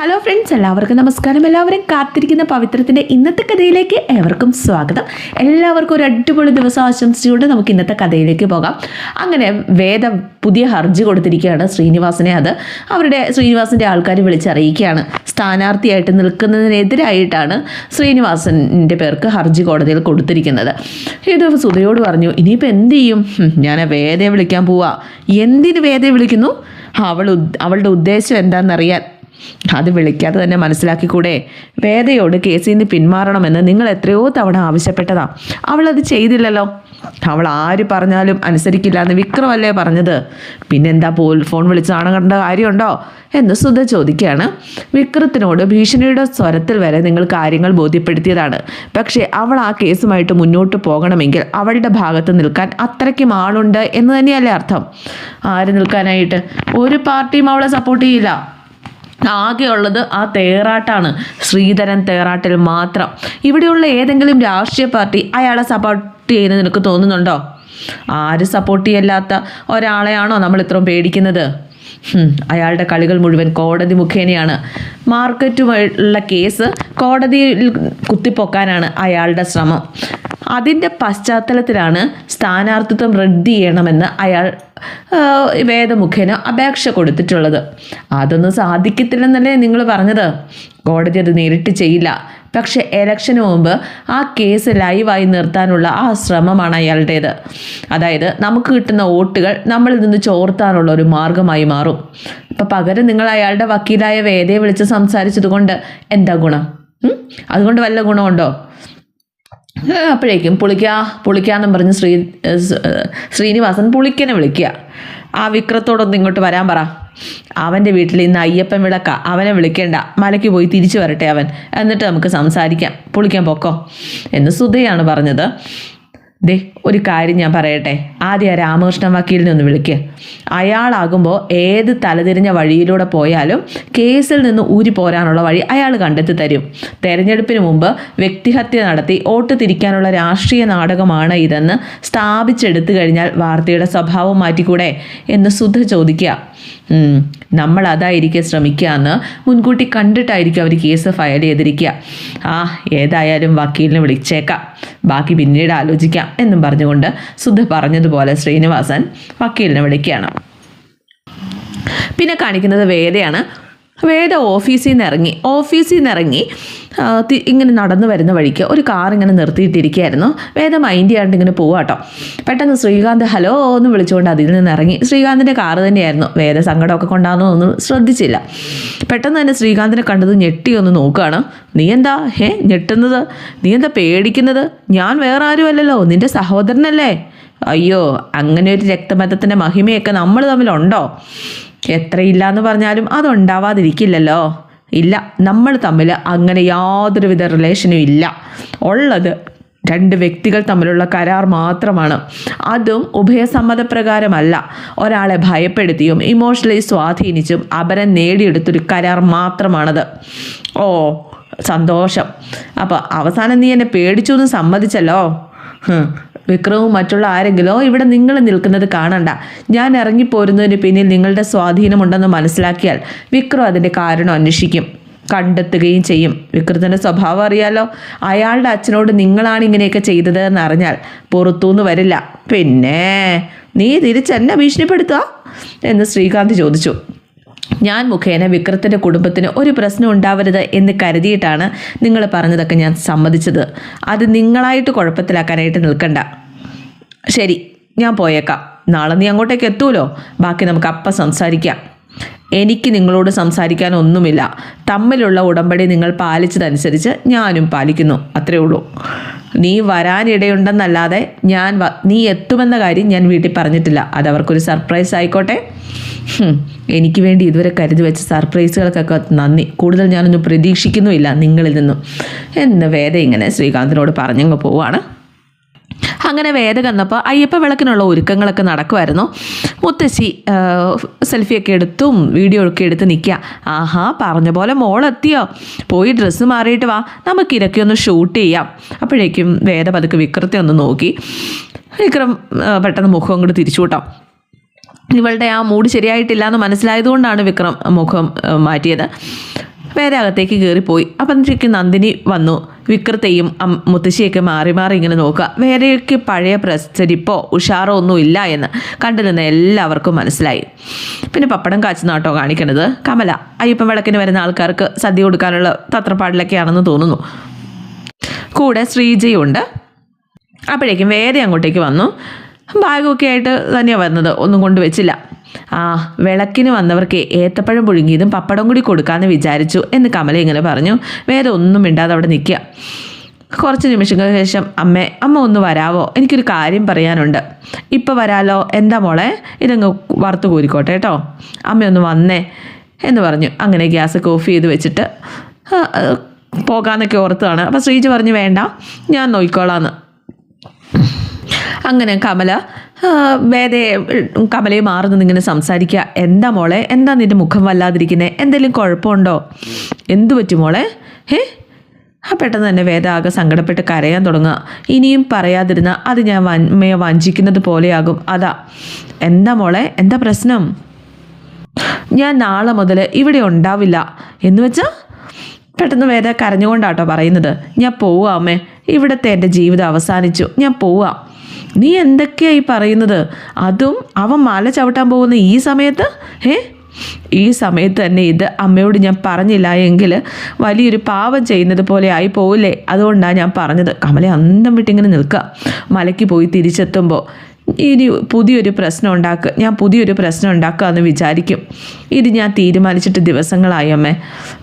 Hello friends എല്ലാവർക്കും നമസ്കാരം. എല്ലാവരും കാത്തിരിക്കുന്ന പവിത്രത്തിന്റെ ഇന്നത്തെ കഥയിലേക്ക് ഏവർക്കും സ്വാഗതം. എല്ലാവർക്കും ഒരു അടിപൊളി ദിവസം ആശംസിച്ചുകൊണ്ട് നമുക്ക് ഇന്നത്തെ കഥയിലേക്ക് പോകാം. അങ്ങനെ വേദം പുതിയ ഹർജി കൊടുത്തിരിക്കുകയാണ് ശ്രീനിവാസനെ അത്. അവരുടെ ശ്രീനിവാസിന്റെ ആൾക്കാർ വിളിച്ചറിയിക്കുകയാണ്. സ്ഥാനാർത്ഥിയായിട്ട് നിൽക്കുന്നതിനെതിരായിട്ടാണ് ശ്രീനിവാസന്റെ പേർക്ക് ഹർജി കോടതിയിൽ കൊടുത്തിരിക്കുന്നത്. ഇത് സുധയോട് പറഞ്ഞു ഇനിയിപ്പോൾ എന്ത് ചെയ്യും? ഞാൻ വേദയെ വിളിക്കാൻ പോവാ. എന്തിന് വേദയെ വിളിക്കുന്നു? അവൾ അവളുടെ ഉദ്ദേശം എന്താണെന്നറിയാൻ അത് വിളിക്കാതെ തന്നെ മനസ്സിലാക്കിക്കൂടെ? വേദയോട് കേസിൽ നിന്ന് പിന്മാറണമെന്ന് നിങ്ങൾ എത്രയോ തവണ ആവശ്യപ്പെട്ടതാ. അവളത് ചെയ്തില്ലല്ലോ. അവൾ ആര് പറഞ്ഞാലും അനുസരിക്കില്ല എന്ന് വിക്രമല്ലേ പറഞ്ഞത്. പിന്നെന്താ പോൽ ഫോൺ വിളിച്ച് നാണം കണ്ട കാര്യമുണ്ടോ? എന്ന് സുധ ചോദിക്കുകയാണ്. വിക്രത്തിനോട് ഭീഷണിയുടെ സ്വരത്തിൽ വരെ നിങ്ങൾ കാര്യങ്ങൾ ബോധ്യപ്പെടുത്തിയതാണ്. പക്ഷേ അവൾ ആ കേസുമായിട്ട് മുന്നോട്ട് പോകണമെങ്കിൽ അവളുടെ ഭാഗത്ത് നിൽക്കാൻ അത്രയ്ക്കും ആളുണ്ട് എന്ന് തന്നെയല്ലേ അർത്ഥം. ആര് നിൽക്കാനായിട്ട്? ഒരു പാർട്ടിയും അവളെ സപ്പോർട്ട് ചെയ്യില്ല. ആകെയുള്ളത് ആ തേറാട്ടാണ്. ശ്രീധരൻ തേറാട്ടിൽ മാത്രം. ഇവിടെയുള്ള ഏതെങ്കിലും രാഷ്ട്രീയ പാർട്ടി അയാളെ സപ്പോർട്ട് ചെയ്യുന്നത് നിനക്ക് തോന്നുന്നുണ്ടോ? ആര് സപ്പോർട്ട് ചെയ്യല്ലാത്ത ഒരാളെയാണോ നമ്മൾ ഇത്രയും പേടിക്കുന്നത്? അയാളുടെ കളികൾ മുഴുവൻ കോടതി മുഖേനയാണ്. മാർക്കറ്റുമായുള്ള കേസ് കോടതിയിൽ കുത്തിപ്പൊക്കാനാണ് അയാളുടെ ശ്രമം. അതിന്റെ പശ്ചാത്തലത്തിലാണ് സ്ഥാനാർത്ഥിത്വം റദ്ദ് ചെയ്യണമെന്ന് അയാൾ വേദ വേദമുഖേന അപേക്ഷ കൊടുത്തിട്ടുള്ളത്. അതൊന്നും സാധിക്കത്തില്ലെന്നല്ലേ നിങ്ങൾ പറഞ്ഞത്? കോടതി അത് നേരിട്ട് ചെയ്യില്ല. പക്ഷെ എലക്ഷന് മുമ്പ് ആ കേസ് ലൈവായി നിർത്താനുള്ള ആ ശ്രമമാണ് അയാളുടേത്. അതായത് നമുക്ക് കിട്ടുന്ന വോട്ടുകൾ നമ്മളിൽ നിന്ന് ചോർത്താനുള്ള ഒരു മാർഗമായി മാറും. അപ്പം പകരം നിങ്ങൾ അയാളുടെ വക്കീലായ വേദയെ വിളിച്ച് സംസാരിച്ചത് കൊണ്ട് എന്താ ഗുണം? അതുകൊണ്ട് വല്ല ഗുണമുണ്ടോ? അപ്പോഴേക്കും പുളിക്കാ പുളിക്കാന്നും പറഞ്ഞ് ശ്രീ ശ്രീനിവാസൻ പുളിക്കനെ വിളിക്കുക. ആ വിക്രത്തോടൊന്ന് ഇങ്ങോട്ട് വരാൻ പറ. അവന്റെ വീട്ടിൽ ഇന്ന് അയ്യപ്പൻ വിളക്ക. അവനെ വിളിക്കേണ്ട. മലയ്ക്ക് പോയി തിരിച്ചു വരട്ടെ അവൻ. എന്നിട്ട് നമുക്ക് സംസാരിക്കാം. പുളിക്കാൻ പൊക്കോ? എന്ന് സുധയാണ് പറഞ്ഞത്. ദേ ഒരു കാര്യം ഞാൻ പറയട്ടെ. ആദ്യം ആ രാമകൃഷ്ണൻ വക്കീലിനെ ഒന്ന് വിളിക്കുക അയാളാകുമ്പോൾ ഏത് തലതിരിഞ്ഞ വഴിയിലൂടെ പോയാലും കേസിൽ നിന്ന് ഊരി പോരാനുള്ള വഴി അയാൾ കണ്ടെത്തി തരും. തെരഞ്ഞെടുപ്പിന് മുമ്പ് വ്യക്തിഹത്യ നടത്തി വോട്ട് തിരിക്കാനുള്ള രാഷ്ട്രീയ നാടകമാണ് ഇതെന്ന് സ്ഥാപിച്ചെടുത്തു കഴിഞ്ഞാൽ വാർത്തയുടെ സ്വഭാവം മാറ്റിക്കൂടെ എന്ന് സുധ ചോദിക്കുക. നമ്മൾ അതായിരിക്കും ശ്രമിക്കുക എന്ന് മുൻകൂട്ടി കണ്ടിട്ടായിരിക്കും അവർ കേസ് ഫയൽ ചെയ്തിരിക്കുക ആ ഏതായാലും വക്കീലിനെ വിളിച്ചേക്കാം. ബാക്കി പിന്നീട് ആലോചിക്കാം എന്നും പറഞ്ഞുകൊണ്ട് സുധ പറഞ്ഞതുപോലെ ശ്രീനിവാസൻ വക്കീലിനെ വിളിക്കുകയാണ്. പിന്നെ കാണിക്കുന്നത് വേദയാണ്. വേദ ഓഫീസിൽ നിന്ന് ഇറങ്ങി? ഓഫീസിൽ നിന്ന് ഇറങ്ങി ഇങ്ങനെ നടന്നു വരുന്ന വഴിക്ക് ഒരു കാർ ഇങ്ങനെ നിർത്തിയിട്ടിരിക്കുകയായിരുന്നു. വേദ മൈൻഡ് ചെയ്യാണ്ട് ഇങ്ങനെ പോവാട്ടോ പെട്ടെന്ന് ശ്രീകാന്ത് ഹലോ എന്ന് വിളിച്ചുകൊണ്ട് അതിൽ നിന്ന് ഇറങ്ങി. ശ്രീകാന്തിന്റെ കാർ തന്നെയായിരുന്നു. വേദ സങ്കടമൊക്കെ കൊണ്ടാണെന്നൊന്നും ശ്രദ്ധിച്ചില്ല. പെട്ടെന്ന് തന്നെ ശ്രീകാന്തിനെ കണ്ടത് ഞെട്ടി ഒന്ന് നോക്കുകയാണ്. നീ എന്താ? ഹേ ഞെട്ടുന്നത്? നീ എന്താ പേടിക്കുന്നത്? ഞാൻ വേറെ ആരുമല്ലല്ലോ? നിന്റെ സഹോദരനല്ലേ? അയ്യോ അങ്ങനെ ഒരു രക്തബന്ധത്തിന്റെ മഹിമയൊക്കെ നമ്മൾ തമ്മിലുണ്ടോ? എത്രയില്ല എന്ന് പറഞ്ഞാലും അതുണ്ടാവാതിരിക്കില്ലല്ലോ. ഇല്ല നമ്മൾ തമ്മിൽ അങ്ങനെ യാതൊരുവിധ റിലേഷനും ഇല്ല. ഉള്ളത് രണ്ട് വ്യക്തികൾ തമ്മിലുള്ള കരാർ മാത്രമാണ്. അതും ഉഭയസമ്മതപ്രകാരമല്ല. ഒരാളെ ഭയപ്പെടുത്തിയും ഇമോഷണലി സ്വാധീനിച്ചും അപരം നേടിയെടുത്തൊരു കരാർ മാത്രമാണത്. ഓ സന്തോഷം. അപ്പോൾ അവസാനം നീ എന്നെ പേടിച്ചു എന്ന് സമ്മതിച്ചല്ലോ. വിക്രവും മറ്റുള്ള ആരെങ്കിലോ ഇവിടെ നിങ്ങൾ നിൽക്കുന്നത് കാണണ്ട. ഞാൻ ഇറങ്ങിപ്പോരുന്നതിന് പിന്നിൽ നിങ്ങളുടെ സ്വാധീനമുണ്ടെന്ന് മനസ്സിലാക്കിയാൽ വിക്രം അതിന്റെ കാരണം അന്വേഷിക്കും. കണ്ടെത്തുകയും ചെയ്യും. വിക്രത്തിന്റെ സ്വഭാവം അറിയാലോ. അയാളുടെ അച്ഛനോട് നിങ്ങളാണ് ഇങ്ങനെയൊക്കെ ചെയ്തത് എന്ന് അറിഞ്ഞാൽ പുറത്തുനിന്ന് വരില്ല. പിന്നെ നീ തിരിച്ചെന്നെ ഭീഷണിപ്പെടുത്തുക എന്ന് ശ്രീകാന്ത് ചോദിച്ചു. ഞാൻ മുഖേന വിക്രത്തിന്റെ കുടുംബത്തിന് ഒരു പ്രശ്നം ഉണ്ടാവരുത് എന്ന് കരുതിയിട്ടാണ് നിങ്ങൾ പറഞ്ഞതൊക്കെ ഞാൻ സമ്മതിച്ചത്. അത് നിങ്ങളായിട്ട് കുഴപ്പത്തിലാക്കാനായിട്ട് നിൽക്കണ്ട. ശരി ഞാൻ പോയേക്കാം. നാളെ നീ അങ്ങോട്ടേക്ക് എത്തൂലോ? ബാക്കി നമുക്ക് അപ്പം സംസാരിക്കാം. എനിക്ക് നിങ്ങളോട് സംസാരിക്കാൻ ഒന്നുമില്ല. തമ്മിലുള്ള ഉടമ്പടി നിങ്ങൾ പാലിച്ചതനുസരിച്ച് ഞാനും പാലിക്കുന്നു. അത്രേ ഉള്ളൂ. നീ വരാനിടയുണ്ടെന്നല്ലാതെ ഞാൻ നീ എത്തുമെന്ന കാര്യം ഞാൻ വീട്ടിൽ പറഞ്ഞിട്ടില്ല. അതവർക്കൊരു സർപ്രൈസ് ആയിക്കോട്ടെ എനിക്ക് വേണ്ടി ഇതുവരെ കരുതി വെച്ച സർപ്രൈസുകൾക്കൊക്കെ നന്ദി. കൂടുതൽ ഞാനൊന്നും പ്രതീക്ഷിക്കുന്നുമില്ല നിങ്ങളിൽ നിന്നും. എന്ന് വേദ ഇങ്ങനെ ശ്രീകാന്തിനോട് പറഞ്ഞങ്ങ് പോവാണ്. അങ്ങനെ വേദ കന്നപ്പോൾ അയ്യപ്പ വിളക്കിനുള്ള ഒരുക്കങ്ങളൊക്കെ നടക്കുമായിരുന്നു മുത്തശ്ശി സെൽഫിയൊക്കെ എടുത്തും വീഡിയോ ഒക്കെ എടുത്ത് നിൽക്കുക ആഹാ പറഞ്ഞ പോലെ മോളെത്തിയോ? പോയി ഡ്രസ്സ് മാറിയിട്ട് വാ. നമുക്ക് ഇതൊക്കെ ഒന്ന് ഷൂട്ട് ചെയ്യാം. അപ്പോഴേക്കും വേദ പതുക്കെ വിക്രത്തെ ഒന്ന് നോക്കി. വിക്രം പെട്ടെന്ന് മുഖം അങ്ങോട്ട് തിരിച്ചു കൂട്ടാം ഇവളുടെ ആ മൂഡ് ശരിയായിട്ടില്ല എന്ന് മനസ്സിലായതുകൊണ്ടാണ് വിക്രം മുഖം മാറ്റിയത്. വേറെ അകത്തേക്ക് കയറിപ്പോയി. അപ്പം നന്ദിനി വന്നു. വിക്രത്തെയും മുത്തശ്ശിയൊക്കെ മാറി മാറി ഇങ്ങനെ നോക്കുക. വേറെയൊക്കെ പഴയ പ്രസരിപ്പോ ഉഷാറോ ഒന്നും ഇല്ല എന്ന് കണ്ടു നിന്ന് എല്ലാവർക്കും മനസ്സിലായി. പിന്നെ പപ്പടം കാച്ചുന്നാട്ടോ കാണിക്കണത്. കമല അയ്യപ്പൻ വിളക്കിന് വരുന്ന ആൾക്കാർക്ക് സദ്യ കൊടുക്കാനുള്ള തത്രപ്പാടിലൊക്കെയാണെന്ന് തോന്നുന്നു. കൂടെ ശ്രീജയുണ്ട്. അപ്പോഴേക്കും വേറെ അങ്ങോട്ടേക്ക് വന്നു. ബാഗൊക്കെ ആയിട്ട് തന്നെയാണ് വരുന്നത്. ഒന്നും കൊണ്ടുവച്ചില്ല ആ വിളക്കിന് വന്നവർക്ക് ഏത്തപ്പഴം പുഴുങ്ങിയതും പപ്പടം കൂടി കൊടുക്കാമെന്ന് വിചാരിച്ചു എന്ന് കമല ഇങ്ങനെ പറഞ്ഞു. വേറെ ഒന്നും മിണ്ടാതെ അവിടെ നിൽക്കുക. കുറച്ച് നിമിഷങ്ങൾക്ക് ശേഷം അമ്മേ അമ്മ ഒന്ന് വരാവോ? എനിക്കൊരു കാര്യം പറയാനുണ്ട്. ഇപ്പോൾ വരാലോ? എന്താ മോളെ? ഇതങ്ങ് വറുത്ത് കോരിക്കോട്ടെ കേട്ടോ. അമ്മയൊന്ന് വന്നേ എന്ന് പറഞ്ഞു. അങ്ങനെ ഗ്യാസ് ഓഫ് ചെയ്ത് വെച്ചിട്ട് പോകാമെന്നൊക്കെ ഓർത്തതാണ്. അപ്പോൾ ശ്രീജ പറഞ്ഞു വേണ്ട ഞാൻ നോക്കിക്കോളാന്ന് അങ്ങനെ കമല വേദയെ കമലയെ മാറി നിന്നിങ്ങനെ സംസാരിക്കുക. എന്താ മോളെ? എന്താ നിന്റെ മുഖം വല്ലാതിരിക്കുന്നത് എന്തെങ്കിലും കുഴപ്പമുണ്ടോ? എന്തു പറ്റും മോളെ? ഏ ആ പെട്ടെന്ന് തന്നെ വേദ ആകെ സങ്കടപ്പെട്ട് കരയാൻ തുടങ്ങുക. ഇനിയും പറയാതിരുന്ന അത് ഞാൻ വന്മയെ വഞ്ചിക്കുന്നത് പോലെയാകും. അതാ. എന്താ മോളെ? എന്താ പ്രശ്നം? ഞാൻ നാളെ മുതൽ ഇവിടെ ഉണ്ടാവില്ല. എന്ന് വെച്ചാൽ പെട്ടെന്ന് വേദ കരഞ്ഞുകൊണ്ടാട്ടോ പറയുന്നത്. ഞാൻ പോവാ അമ്മേ. ഇവിടുത്തെ എന്റെ ജീവിതം അവസാനിച്ചു. ഞാൻ പോവാ. നീ എന്തൊക്കെയായി പറയുന്നത്? അതും അവൻ മല ചവിട്ടാൻ പോകുന്ന ഈ സമയത്ത്? ഏ ഈ സമയത്ത് തന്നെ ഇത് അമ്മയോട് ഞാൻ പറഞ്ഞില്ല എങ്കിൽ വലിയൊരു പാവം ചെയ്യുന്നത് പോലെ ആയി പോവില്ലേ? അതുകൊണ്ടാണ് ഞാൻ പറഞ്ഞത്. കമല അന്തം വിട്ടിങ്ങനെ നിൽക്കുക. മലയ്ക്ക് പോയി തിരിച്ചെത്തുമ്പോൾ ഇനി പുതിയൊരു പ്രശ്നം ഉണ്ടാക്കുക ഞാൻ പുതിയൊരു പ്രശ്നം ഉണ്ടാക്കുക എന്ന് വിചാരിക്കും. ഇത് ഞാൻ തീരുമാനിച്ചിട്ട് ദിവസങ്ങളായി അമ്മേ.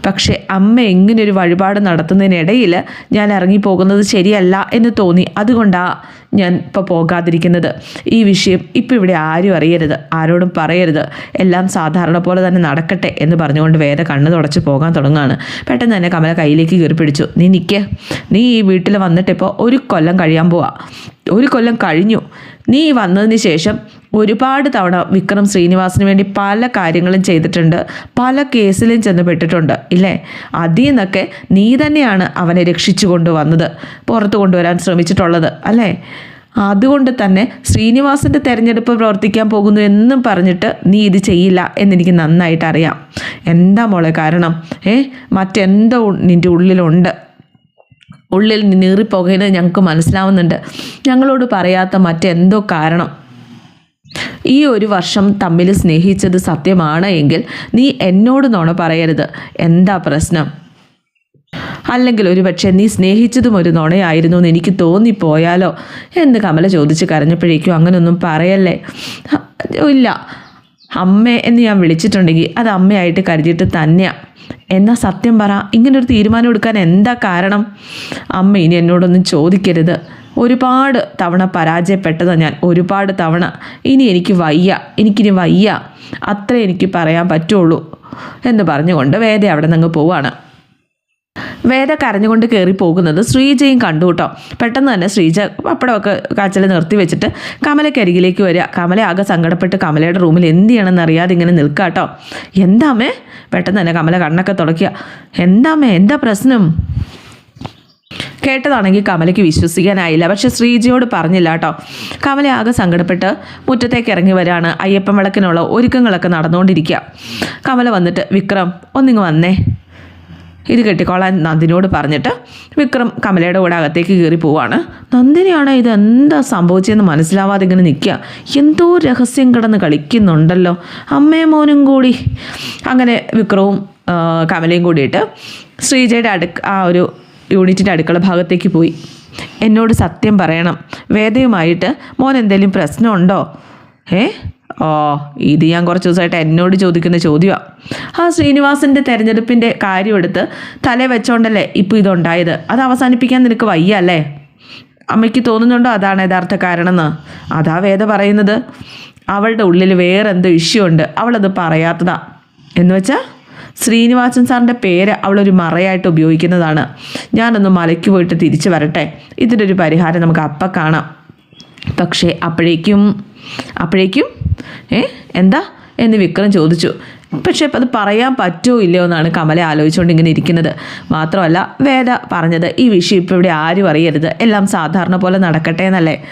പക്ഷേ അമ്മ എങ്ങനെ ഒരു വഴിപാട് നടത്തുന്നതിനിടയിൽ ഞാൻ ഇറങ്ങിപ്പോകുന്നത് ശരിയല്ല എന്ന് തോന്നി. അതുകൊണ്ടാണ് ഞാൻ ഇപ്പോൾ പോകാതിരിക്കുന്നത്. ഈ വിഷയം ഇപ്പോൾ ഇവിടെ ആരും അറിയരുത് ആരോടും പറയരുത്. എല്ലാം സാധാരണ പോലെ തന്നെ നടക്കട്ടെ എന്ന് പറഞ്ഞുകൊണ്ട് വേദ കണ്ണ് തുടച്ച് പോകാൻ തുടങ്ങുകയാണ്. പെട്ടെന്ന് തന്നെ കമല കയ്യിലേക്ക് കയറി പിടിച്ചു. നീ നിൽക്കേ നീ ഈ വീട്ടിൽ വന്നിട്ടിപ്പോൾ ഒരു കൊല്ലം കഴിയാൻ പോവാ. ഒരു കൊല്ലം കഴിഞ്ഞു. നീ വന്നതിന് ശേഷം ഒരുപാട് തവണ വിക്രം ശ്രീനിവാസിന് വേണ്ടി പല കാര്യങ്ങളും ചെയ്തിട്ടുണ്ട്. പല കേസിലും ചെന്ന് പെട്ടിട്ടുണ്ട്. ഇല്ലേ? അതിൽ നിന്നൊക്കെ നീ തന്നെയാണ് അവനെ രക്ഷിച്ചു കൊണ്ടുവന്നത്. പുറത്തു കൊണ്ടുവരാൻ ശ്രമിച്ചിട്ടുള്ളത്. അല്ലേ? അതുകൊണ്ട് തന്നെ ശ്രീനിവാസിന്റെ തെരഞ്ഞെടുപ്പ് പ്രവർത്തിക്കാൻ പോകുന്നു എന്നും പറഞ്ഞിട്ട് നീ ഇത് ചെയ്യില്ല എന്നെനിക്ക് നന്നായിട്ട് അറിയാം. എന്താ മോളെ കാരണം? ഏ? മറ്റെന്തോ നിന്റെ ഉള്ളിലുണ്ട്. ഉള്ളിൽ നീറിപ്പോകുന്നത് ഞങ്ങൾക്ക് മനസ്സിലാവുന്നുണ്ട്. ഞങ്ങളോട് പറയാത്ത മറ്റെന്തോ കാരണം? ഈ ഒരു വർഷം തമ്മിൽ സ്നേഹിച്ചത് സത്യമാണ് എങ്കിൽ നീ എന്നോട് നോണ പറയരുത്. എന്താ പ്രശ്നം? അല്ലെങ്കിൽ ഒരു പക്ഷേ നീ സ്നേഹിച്ചതും ഒരു നുണയായിരുന്നു എന്ന് എനിക്ക് തോന്നിപ്പോയാലോ? എന്ന് കമല ചോദിച്ച് കരഞ്ഞപ്പോഴേക്കും അങ്ങനൊന്നും പറയല്ലേ? ഇല്ല. അമ്മ എന്ന് ഞാൻ വിളിച്ചിട്ടുണ്ടെങ്കിൽ അത് അമ്മയായിട്ട് കരുതിയിട്ട് തന്നെയാണ് എന്നാൽ സത്യം പറ. ഇങ്ങനൊരു തീരുമാനം എടുക്കാൻ എന്താ കാരണം? അമ്മ ഇനി എന്നോടൊന്നും ചോദിക്കരുത്. ഒരുപാട് തവണ പരാജയപ്പെട്ടതാണ് ഞാൻ. ഒരുപാട് തവണ. ഇനി എനിക്ക് വയ്യ. എനിക്കിനി വയ്യ. അത്രേ എനിക്ക് പറയാൻ പറ്റുള്ളൂ. എന്ന് പറഞ്ഞുകൊണ്ട് വേദ അവിടെ നിന്ന് പോവാണ്. വേദ കരഞ്ഞുകൊണ്ട് കയറി പോകുന്നത് ശ്രീജയും കണ്ടു കേട്ടോ പെട്ടെന്ന് തന്നെ ശ്രീജ പപ്പടമൊക്കെ കാച്ചൽ നിർത്തി വെച്ചിട്ട് കമലക്കരികിലേക്ക് വരിക. കമല ആകെ സങ്കടപ്പെട്ട് കമലയുടെ റൂമിൽ എന്ത് ചെയ്യണമെന്ന് അറിയാതെ ഇങ്ങനെ നിൽക്കുക കേട്ടോ എന്താമേ പെട്ടെന്ന് തന്നെ കമല കണ്ണൊക്കെ തുടക്കുക എന്താമേ എന്താ പ്രശ്നം? കേട്ടതാണെങ്കിൽ കമലയ്ക്ക് വിശ്വസിക്കാനായില്ല. പക്ഷെ ശ്രീജയോട് പറഞ്ഞില്ല കേട്ടോ കമല ആകെ സങ്കടപ്പെട്ട് മുറ്റത്തേക്ക് ഇറങ്ങി വരാണ്. അയ്യപ്പൻ വിളക്കിനുള്ള ഒരുക്കങ്ങളൊക്കെ നടന്നുകൊണ്ടിരിക്കുക. കമല വന്നിട്ട് വിക്രം ഒന്നിങ്ങ് വന്നേ. ഇത് കെട്ടിക്കോളാൻ നന്ദിനോട് പറഞ്ഞിട്ട് വിക്രം കമലയുടെ കൂടെ അകത്തേക്ക് കയറി പോവാണ്. നന്ദിനിയാണ് ഇത് എന്താ സംഭവിച്ചതെന്ന് മനസ്സിലാവാതെ ഇങ്ങനെ നിൽക്കുക. എന്തോ രഹസ്യം കിടന്ന് കളിക്കുന്നുണ്ടല്ലോ. അമ്മയും മോനും കൂടി. അങ്ങനെ വിക്രവും കമലയും കൂടിയിട്ട് ശ്രീജയുടെ അടുക്ക ആ ഒരു യൂണിറ്റിന്റെ അടുക്കള ഭാഗത്തേക്ക് പോയി. എന്നോട് സത്യം പറയണം. വേദയുമായിട്ട് മോൻ എന്തെങ്കിലും പ്രശ്നമുണ്ടോ? ഏ? ഓ ഇത് ഞാൻ കുറച്ച് ദിവസമായിട്ട് എന്നോട് ചോദിക്കുന്ന ചോദ്യമാണ് ആ ശ്രീനിവാസന്റെ തെരഞ്ഞെടുപ്പിന്റെ കാര്യമെടുത്ത് തല വെച്ചോണ്ടല്ലേ ഇപ്പോൾ ഇതുണ്ടായത്? അത് അവസാനിപ്പിക്കാൻ നിനക്ക് വയ്യ അല്ലേ അമ്മയ്ക്ക് തോന്നുന്നുണ്ടോ അതാണ് യഥാർത്ഥ കാരണമെന്ന്? അതാ വേദ പറയുന്നത്. അവളുടെ ഉള്ളിൽ വേറെ എന്തോ ഇഷ്യൂ ഉണ്ട്. അവളത് പറയാത്തതാ. എന്ന് വെച്ചാൽ ശ്രീനിവാസൻ സാറിന്റെ പേര് അവളൊരു മറയായിട്ട് ഉപയോഗിക്കുന്നതാണ്. ഞാനൊന്ന് മലയ്ക്ക് പോയിട്ട് തിരിച്ചു വരട്ടെ. ഇതിനൊരു പരിഹാരം നമുക്ക് അപ്പം കാണാം. പക്ഷേ അപ്പോഴേക്കും അപ്പോഴേക്കും ഏ എന്താ? എന്ന് വിക്രം ചോദിച്ചു. പക്ഷേ അത് പറയാൻ പറ്റുമോ ഇല്ലയോ എന്നാണ് കമല ആലോചിച്ചുകൊണ്ട് ഇങ്ങനെ ഇരിക്കുന്നത്. മാത്രമല്ല വേദ പറഞ്ഞത് ഈ വിഷയം ഇപ്പോൾ ഇവിടെ ആരും അറിയരുത്. എല്ലാം സാധാരണ പോലെ നടക്കട്ടെ എന്നല്ലേ?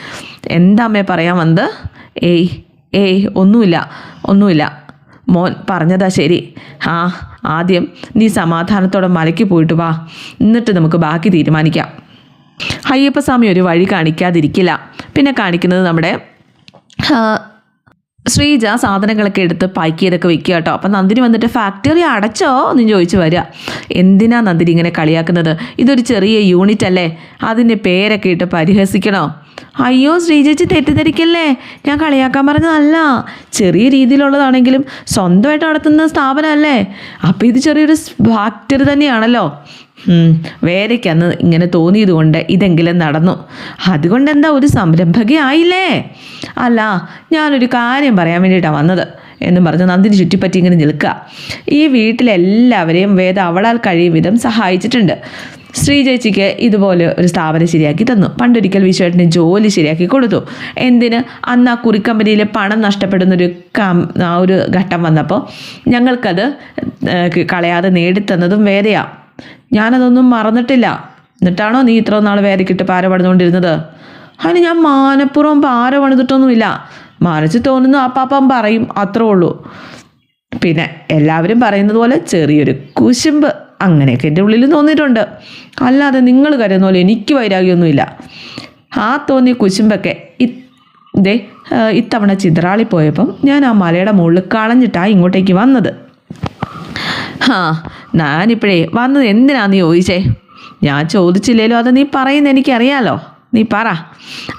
എന്താ അമ്മേ പറയാൻ വന്നത്? ഏയ് ഏയ് ഒന്നുമില്ല ഒന്നുമില്ല. മോൻ പറഞ്ഞതാ ശരി. ആ ആദ്യം നീ സമാധാനത്തോടെ മലയ്ക്ക് പോയിട്ട് വാ. എന്നിട്ട് നമുക്ക് ബാക്കി തീരുമാനിക്കാം. അയ്യപ്പസ്വാമി ഒരു വഴി കാണിക്കാതിരിക്കില്ല. പിന്നെ കാണിക്കുന്നത് നമ്മുടെ ശ്രീജ സാധനങ്ങളൊക്കെ എടുത്ത് പാക്ക് ചെയ്തൊക്കെ വെക്കുക കേട്ടോ. അപ്പം നന്ദിനി വന്നിട്ട് ഫാക്ടറി അടച്ചോ? എന്ന് ചോദിച്ചു വരിക. എന്തിനാ നന്ദിനി ഇങ്ങനെ കളിയാക്കുന്നത്? ഇതൊരു ചെറിയ യൂണിറ്റ് അല്ലേ? അതിന്റെ പേരൊക്കെ ഇട്ട് പരിഹസിക്കണോ? അയ്യോ ശ്രീജേച്ചി തെറ്റിദ്ധരിക്കല്ലേ? ഞാൻ കളിയാക്കാൻ പറഞ്ഞതല്ല. ചെറിയ രീതിയിലുള്ളതാണെങ്കിലും സ്വന്തമായിട്ട് നടത്തുന്ന സ്ഥാപനമല്ലേ? അപ്പോൾ ഇത് ചെറിയൊരു ഫാക്ടറി തന്നെയാണല്ലോ. ഉം, വേരയ്ക്ക് അന്ന് ഇങ്ങനെ തോന്നിയതുകൊണ്ട് ഇതെങ്കിലും നടന്നു. അതുകൊണ്ട് എന്താ ഒരു സംരംഭകയായില്ലേ അല്ല ഞാനൊരു കാര്യം പറയാൻ വേണ്ടിയിട്ടാണ് വന്നത് എന്നും പറഞ്ഞ് നന്ദിനി ചുറ്റിപ്പറ്റി ഇങ്ങനെ നിൽക്കുക. ഈ വീട്ടിലെല്ലാവരെയും വേദ അവളാൽ കഴിയും വിധം സഹായിച്ചിട്ടുണ്ട്. ശ്രീചേച്ചിക്ക് ഇതുപോലെ ഒരു സ്ഥാപനം ശരിയാക്കി തന്നു. പണ്ടൊരിക്കൽ വിശ്വേട്ടന് ജോലി ശരിയാക്കി കൊടുത്തു. എന്തിന്? അന്ന് ആ കുറിക്കമ്പനിയിൽ പണം നഷ്ടപ്പെടുന്നൊരു കം ആ ഒരു ഘട്ടം വന്നപ്പോൾ ഞങ്ങൾക്കത് കളയാതെ നേടിത്തന്നതും വേദയാണ് ഞാനതൊന്നും മറന്നിട്ടില്ല. എന്നിട്ടാണോ നീ ഇത്ര നാൾ വേദക്കിട്ട് പാര പണിതുകൊണ്ടിരുന്നത്? അതിന് ഞാൻ മാനപ്പുറം പാര പണിതിട്ടൊന്നുമില്ല. മനസ്സിൽ തോന്നുന്നു അപ്പാപ്പം പറയും അത്രേ ഉള്ളൂ. പിന്നെ എല്ലാവരും പറയുന്നത് പോലെ ചെറിയൊരു കുശുമ്പ് അങ്ങനെയൊക്കെ എന്റെ ഉള്ളിൽ തോന്നിയിട്ടുണ്ട്. അല്ലാതെ നിങ്ങൾ കരുതുന്ന പോലെ എനിക്ക് വൈരാഗ്യമൊന്നുമില്ല. ആ തോന്നിയ കുശുമ്പൊക്കെ ഇതേ ഇത്തവണ ചിത്രാളി പോയപ്പം ഞാൻ ആ മലയുടെ മുകളിൽ കളഞ്ഞിട്ടാണ് ഇങ്ങോട്ടേക്ക് വന്നത്. ആ ഞാനിപ്പോഴേ വന്നത് എന്തിനാന്ന് ചോദിച്ചേ? ഞാൻ ചോദിച്ചില്ലേലോ അത് നീ പറയുന്ന എനിക്കറിയാലോ. നീ പറ.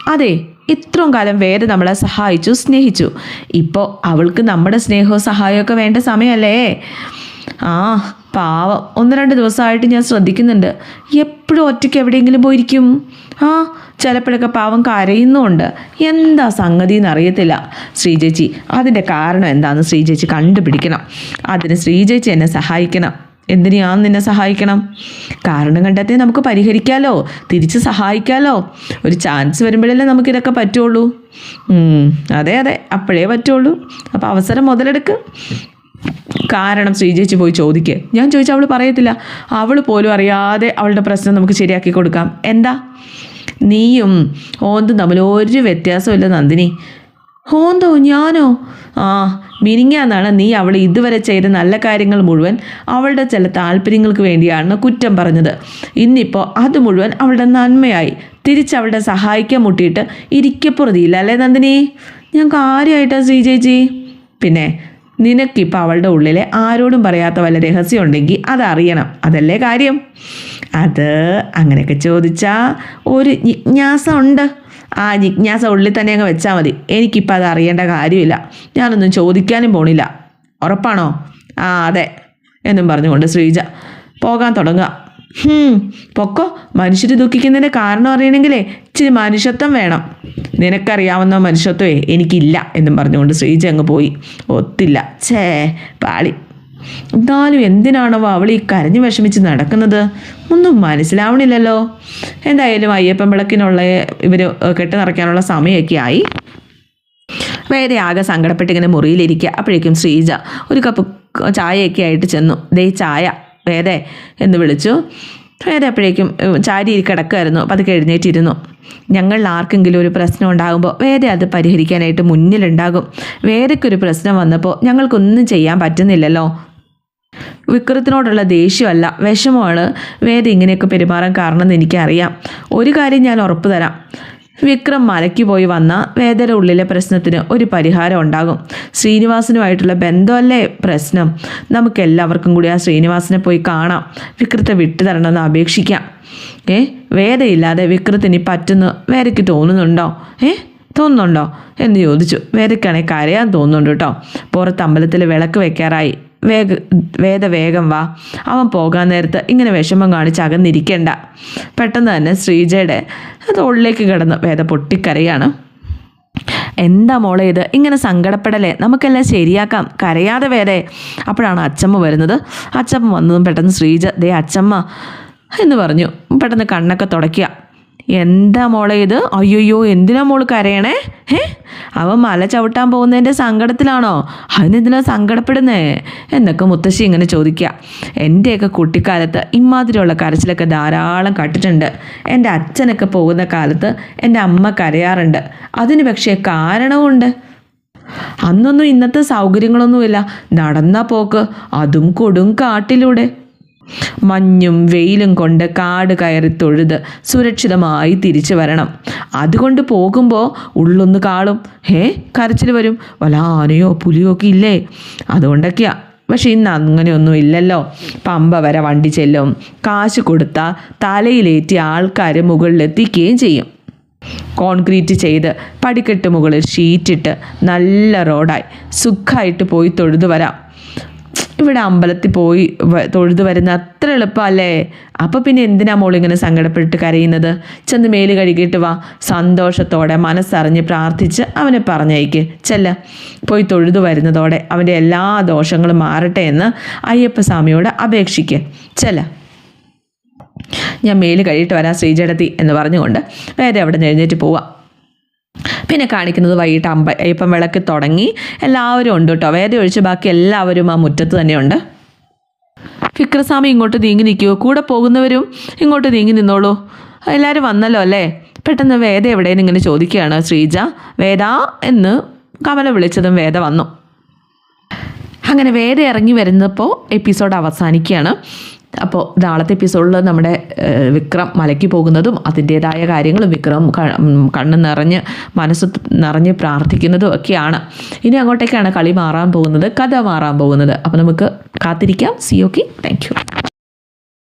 അതെ ഇത്രയും കാലം വേറെ നമ്മളെ സഹായിച്ചു സ്നേഹിച്ചു. ഇപ്പോൾ അവൾക്ക് നമ്മുടെ സ്നേഹവും സഹായമൊക്കെ വേണ്ട സമയമല്ലേ? ആ പാവം. ഒന്ന് രണ്ട് ദിവസമായിട്ട് ഞാൻ ശ്രദ്ധിക്കുന്നുണ്ട്. എപ്പോഴും ഒറ്റയ്ക്ക് എവിടെയെങ്കിലും പോയിരിക്കും? ആ ചിലപ്പോഴൊക്കെ പാവം കരയുന്നുമുണ്ട്. എന്താ സംഗതി എന്നറിയത്തില്ല. ശ്രീചേച്ചി അതിന്റെ കാരണം എന്താണെന്ന് ശ്രീചേച്ചി കണ്ടുപിടിക്കണം. അതിന് ശ്രീചേച്ചി എന്നെ സഹായിക്കണം. എന്തിനു ഞാൻ നിന്നെ സഹായിക്കണം? കാരണം കണ്ടെത്തി നമുക്ക് പരിഹരിക്കാലോ തിരിച്ച് സഹായിക്കാലോ. ഒരു ചാൻസ് വരുമ്പോഴല്ലേ നമുക്കിതൊക്കെ പറ്റുള്ളൂ. അതെ അതെ അപ്പോഴേ പറ്റുള്ളൂ. അപ്പോൾ അവസരം മുതലെടുക്ക്. കാരണം ശ്രീജേച്ചി പോയി ചോദിക്കുക ഞാൻ ചോദിച്ചാൽ അവൾ പറയത്തില്ല. അവൾ പോലും അറിയാതെ അവളുടെ പ്രശ്നം നമുക്ക് ശരിയാക്കി കൊടുക്കാം. എന്താ? നീയും ഓന്തും തമ്മിൽ ഒരു വ്യത്യാസമില്ല നന്ദിനി. ഓന്തോ ഞാനോ? ആ മിനിങ്ങാന്നാണ് നീ അവൾ ഇതുവരെ ചെയ്ത നല്ല കാര്യങ്ങൾ മുഴുവൻ അവളുടെ ചില താല്പര്യങ്ങൾക്ക് വേണ്ടിയാണ് കുറ്റം പറഞ്ഞത്. ഇന്നിപ്പോൾ അത് മുഴുവൻ അവളുടെ നന്മയായി. തിരിച്ചവളുടെ സഹായിക്കാൻ മുട്ടിയിട്ട് ഇരിക്കപ്പുറതിയില്ല അല്ലേ നന്ദിനി? ഞാൻ കാര്യമായിട്ടാ ശ്രീ ചേച്ചി. പിന്നെ നിനക്കിപ്പോൾ അവളുടെ ഉള്ളിലെ ആരോടും പറയാത്ത വല്ല രഹസ്യം ഉണ്ടെങ്കിൽ അതറിയണം. അതല്ലേ കാര്യം? അത് അങ്ങനെയൊക്കെ ചോദിച്ചാൽ ഒരു ജിജ്ഞാസ ഉണ്ട്. ആ ജിജ്ഞാസ ഉള്ളിൽ തന്നെ അങ്ങ് വെച്ചാൽ മതി. എനിക്കിപ്പോൾ അത് അറിയേണ്ട കാര്യമില്ല. ഞാനൊന്നും ചോദിക്കാനും പോണില്ല. ഉറപ്പാണോ? ആ അതെ എന്നും പറഞ്ഞുകൊണ്ട് ശ്രീജ പോകാൻ തുടങ്ങുക. പൊക്കോ മനുഷ്യർ ദുഃഖിക്കുന്നതിന്റെ കാരണം അറിയണമെങ്കിലേ ഇച്ചിരി മനുഷ്യത്വം വേണം. നിനക്കറിയാവുന്ന മനുഷ്യത്വമേ എനിക്കില്ല എന്നും പറഞ്ഞുകൊണ്ട് ശ്രീജ അങ്ങ് പോയി. ഒത്തില്ല. ഛേ പാളി. എന്നാലും എന്തിനാണോ അവൾ ഈ കരഞ്ഞു വിഷമിച്ച് നടക്കുന്നത്? ഒന്നും മനസ്സിലാവണില്ലല്ലോ. എന്തായാലും അയ്യപ്പൻ വിളക്കിനുള്ള ഇവർ കെട്ട് നിറയ്ക്കാനുള്ള സമയമൊക്കെ ആയി. വേറെ ആകെ സങ്കടപ്പെട്ട് ഇങ്ങനെ മുറിയിലിരിക്കുക അപ്പോഴേക്കും ശ്രീജ ഒരു കപ്പ് ചായയൊക്കെ ആയിട്ട് ചെന്നു. ദേ ചായ വേദേ എന്ന് വിളിച്ചു. വേദ അപ്പോഴേക്കും ചാരി കിടക്കുമായിരുന്നു അപ്പം അത് എഴുന്നേറ്റിരുന്നു. ഞങ്ങളിൽ ആർക്കെങ്കിലും ഒരു പ്രശ്നം ഉണ്ടാകുമ്പോൾ വേദ അത് പരിഹരിക്കാനായിട്ട് മുന്നിലുണ്ടാകും. വേദയ്ക്കൊരു പ്രശ്നം വന്നപ്പോൾ ഞങ്ങൾക്കൊന്നും ചെയ്യാൻ പറ്റുന്നില്ലല്ലോ. വിക്രത്തിനോടുള്ള ദേഷ്യമല്ല വിഷമമാണ്. വേദ ഇങ്ങനെയൊക്കെ പെരുമാറാൻ കാരണമെന്ന് എനിക്കറിയാം. ഒരു കാര്യം ഞാൻ ഉറപ്പു തരാം. വിക്രം മലയ്ക്ക് പോയി വന്ന വേദയുടെ ഉള്ളിലെ പ്രശ്നത്തിന് ഒരു പരിഹാരം ഉണ്ടാകും. ശ്രീനിവാസനുമായിട്ടുള്ള ബന്ധമല്ലേ പ്രശ്നം? നമുക്ക് എല്ലാവർക്കും കൂടി ആ ശ്രീനിവാസനെ പോയി കാണാം. വിക്രത്തെ വിട്ടുതരണമെന്ന് അപേക്ഷിക്കാം. ഏ? വേദയില്ലാതെ വിക്രത്തിന് പറ്റുന്നു വേദയ്ക്ക് തോന്നുന്നുണ്ടോ? ഏ? തോന്നുന്നുണ്ടോ? എന്ന് ചോദിച്ചു. വേദയ്ക്കാണെങ്കിൽ കരയാൻ തോന്നുന്നുണ്ട് കേട്ടോ. പുറത്ത് അമ്പലത്തിൽ വിളക്ക് വെക്കാറായി. വേഗ വേദ വേഗം വാ. അവൻ പോകാൻ നേരത്ത് ഇങ്ങനെ വിഷമം കാണിച്ച് അകന്നിരിക്കേണ്ട. പെട്ടെന്ന് തന്നെ ശ്രീജയുടെ അത് ഉള്ളിലേക്ക് കിടന്നു വേദ പൊട്ടിക്കരയാണ്. എന്താ മോളെ ഇത്? ഇങ്ങനെ സങ്കടപ്പെടലേ നമുക്കെല്ലാം ശരിയാക്കാം. കരയാതെ വേറെ അപ്പോഴാണ് അച്ചമ്മ വരുന്നത്. അച്ചമ്മ വന്നതും പെട്ടെന്ന് ശ്രീജ ദേ അച്ചമ്മ എന്ന് പറഞ്ഞു. പെട്ടെന്ന് കണ്ണൊക്കെ തുടയ്ക്കുക. എന്താ മോളെ ഇത്? അയ്യോയ്യോ എന്തിനാ മോൾ കരയണേ? ഏ അവൻ മല ചവിട്ടാൻ പോകുന്നതിന്റെ സങ്കടത്തിലാണോ? അതിനെന്തിനാ സങ്കടപ്പെടുന്നേ? എന്നൊക്കെ മുത്തശ്ശി ഇങ്ങനെ ചോദിക്കുക. എന്റെയൊക്കെ കുട്ടിക്കാലത്ത് ഇമാതിരിയുള്ള കരച്ചിലൊക്കെ ധാരാളം കണ്ടിട്ടുണ്ട് എന്റെ അച്ഛനൊക്കെ പോകുന്ന കാലത്ത് എന്റെ അമ്മ കരയാറുണ്ട്. അതിന് പക്ഷേ കാരണവുമുണ്ട്. അന്നൊന്നും ഇന്നത്തെ സൗകര്യങ്ങളൊന്നുമില്ല. നടന്ന പോക്ക് അതും കൊടും കാട്ടിലൂടെ. മഞ്ഞും വെയിലും കൊണ്ട് കാട് കയറി തൊഴുത് സുരക്ഷിതമായി തിരിച്ചു വരണം. അതുകൊണ്ട് പോകുമ്പോൾ ഉള്ളൊന്ന് കാളും ഹേ കരച്ചിൽ വരും. വല്ല ആനയോ പുലിയോ ഒക്കെ ഇല്ലേ? അതുകൊണ്ടൊക്കെയാ. പക്ഷെ ഇന്ന് അങ്ങനെയൊന്നും ഇല്ലല്ലോ. പമ്പ വരെ വണ്ടി ചെല്ലും. കാശ് കൊടുത്താൽ തലയിലേറ്റി ആൾക്കാർ മുകളിലെത്തിക്കുകയും ചെയ്യും. കോൺക്രീറ്റ് ചെയ്ത് പടിക്കെട്ട് മുകളിൽ ഷീറ്റിട്ട് നല്ല റോഡായി. സുഖമായിട്ട് പോയി തൊഴുതു വരാം. ഇവിടെ അമ്പലത്തിൽ പോയി തൊഴുതു വരുന്ന അത്ര എളുപ്പമല്ലേ അപ്പോൾ പിന്നെ എന്തിനാ മോളിങ്ങനെ സങ്കടപ്പെട്ട് കരയുന്നത്? ചെന്ന് മേൽ കഴുകിയിട്ട് വാ. സന്തോഷത്തോടെ മനസ്സറിഞ്ഞ് പ്രാർത്ഥിച്ച് അവനെ പറഞ്ഞയക്ക്. ചെല്ല. പോയി തൊഴുതു വരുന്നതോടെ അവന്റെ എല്ലാ ദോഷങ്ങളും മാറട്ടെ എന്ന് അയ്യപ്പസ്വാമിയോട് അപേക്ഷിക്ക്. ചെല്ല. ഞാൻ മേൽ കഴിയിട്ട് വരാം ശ്രീജടത്തി എന്ന് പറഞ്ഞുകൊണ്ട് വേറെ അവിടെ എഴുന്നേറ്റ് പോവാം. പിന്നെ കാണിക്കുന്നത് വൈകിട്ട് അമ്പ ഇപ്പം വിളക്ക് തുടങ്ങി. എല്ലാവരും ഉണ്ട് കേട്ടോ. വേദ ഒഴിച്ച് ബാക്കി എല്ലാവരും ആ മുറ്റത്ത് തന്നെയുണ്ട്. വിക്രസ്വാമി ഇങ്ങോട്ട് നീങ്ങി നിൽക്കുമോ കൂടെ പോകുന്നവരും ഇങ്ങോട്ട് നീങ്ങി നിന്നോളൂ. എല്ലാവരും വന്നല്ലോ അല്ലേ? പെട്ടെന്ന് വേദ എവിടെയെന്ന് ഇങ്ങനെ ചോദിക്കുകയാണ് ശ്രീജ. വേദ എന്ന് കമല വിളിച്ചതും വേദ വന്നു. അങ്ങനെ വേദ ഇറങ്ങി വരുന്നപ്പോൾ എപ്പിസോഡ് അവസാനിക്കുകയാണ്. അപ്പോൾ നാളത്തെ എപ്പിസോഡിൽ നമ്മുടെ വിക്രം മലയ്ക്ക് പോകുന്നതും അതിന്റേതായ കാര്യങ്ങളും വിക്രം കണ്ണ് നിറഞ്ഞ് മനസ്സ് നിറഞ്ഞ് പ്രാർത്ഥിക്കുന്നതും ഒക്കെയാണ്. ഇനി അങ്ങോട്ടേക്കാണ് കളി മാറാൻ പോകുന്നത് കഥ മാറാൻ പോകുന്നത്. അപ്പോൾ നമുക്ക് കാത്തിരിക്കാം. C okay thank you